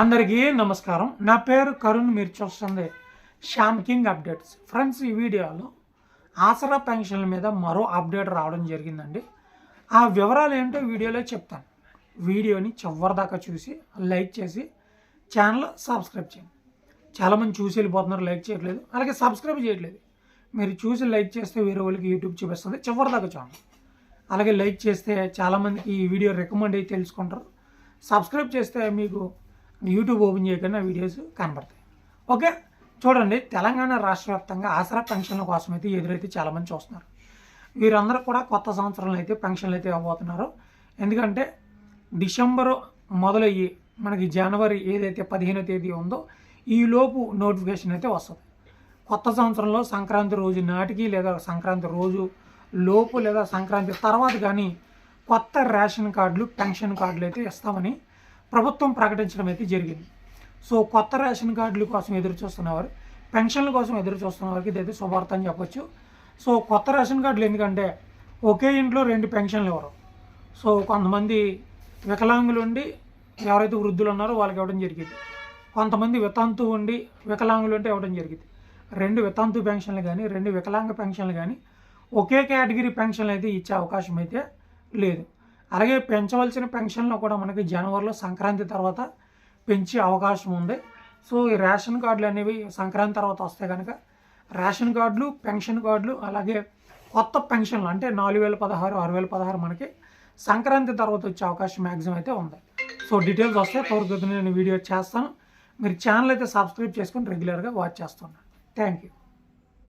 అందరికీ నమస్కారం. నా పేరు కరుణ్ మీరు చూస్తుంది శ్యామ్ కింగ్ అప్డేట్స్. ఫ్రెండ్స్ ఈ వీడియోలో ఆసరా పెన్షన్ల మీద మరో అప్డేట్ రావడం జరిగిందండి. ఆ వివరాలు ఏంటో వీడియోలో చెప్తాను. వీడియోని చివరిదాకా చూసి లైక్ చేసి ఛానల్ సబ్స్క్రైబ్ చేయండి. చాలామంది చూసి వెళ్ళిపోతున్నారు లైక్ చేయట్లేదు. అలాగే సబ్స్క్రైబ్ చేయట్లేదు. మీరు చూసి లైక్ చేస్తే వేరే వాళ్ళకి యూట్యూబ్ చూపిస్తుంది. చివరిదాకా చూడండి. అలాగే లైక్ చేస్తే చాలామందికి ఈ వీడియో రికమెండ్ అయ్యి తెలుసుకుంటారు. సబ్స్క్రైబ్ చేస్తే మీకు యూట్యూబ్ ఓపెన్ చేయకుండా వీడియోస్ కనబడతాయి. ఓకే? చూడండి తెలంగాణ రాష్ట్ర వ్యాప్తంగా ఆసరా పెన్షన్ల కోసం అయితే ఎదురైతే చాలామంది చూస్తున్నారు. వీరందరూ కూడా కొత్త సంవత్సరంలో అయితే పెన్షన్లు అయితే ఇవ్వబోతున్నారు. ఎందుకంటే డిసెంబరు మొదలయ్యి మనకి జనవరి ఏదైతే పదిహేనో తేదీ ఉందో ఈ లోపు నోటిఫికేషన్ అయితే వస్తుంది. కొత్త సంవత్సరంలో సంక్రాంతి రోజు నాటికి లేదా సంక్రాంతి రోజు లోపు లేదా సంక్రాంతి తర్వాత కానీ కొత్త రేషన్ కార్డులు పెన్షన్ కార్డులు అయితే ఇస్తామని ప్రభుత్వం ప్రకటించడం అయితే జరిగింది. సో కొత్త రేషన్ కార్డుల కోసం ఎదురు చూస్తున్నవారు పెన్షన్ల కోసం ఎదురు చూస్తున్న వారికి ఇదైతే శుభార్త అని చెప్పొచ్చు. సో కొత్త రేషన్ కార్డులు ఎందుకంటే ఒకే ఇంట్లో రెండు పెన్షన్లు ఇవ్వరు సో కొంతమంది వికలాంగులు ఉండి ఎవరైతే వృద్ధులు ఉన్నారో వాళ్ళకి ఇవ్వడం జరిగింది. కొంతమంది వితంతు ఉండి వికలాంగులు ఉంటే ఇవ్వడం జరిగింది. రెండు వితంతు పెన్షన్లు కానీ రెండు వికలాంగ పెన్షన్లు కానీ ఒకే కేటగిరీ పెన్షన్లు అయితే ఇచ్చే అవకాశం అయితే లేదు. అలాగే పెంచవలసిన పెన్షన్లు కూడా మనకి జనవరిలో సంక్రాంతి తర్వాత పెంచే అవకాశం ఉంది. సో ఈ రేషన్ కార్డులు అనేవి సంక్రాంతి తర్వాత వస్తే కనుక రేషన్ కార్డులు పెన్షన్ కార్డులు అలాగే కొత్త పెన్షన్లు అంటే నాలుగు వేల పదహారు ఆరు వేల పదహారు మనకి సంక్రాంతి తర్వాత వచ్చే అవకాశం మ్యాక్సిమం అయితే ఉంది. సో డీటెయిల్స్ వస్తే కోరుకుతుంది నేను వీడియో చేస్తాను. మీరు ఛానల్ అయితే సబ్స్క్రైబ్ చేసుకొని రెగ్యులర్గా వాచ్ చేస్తున్నాను థ్యాంక్ యూ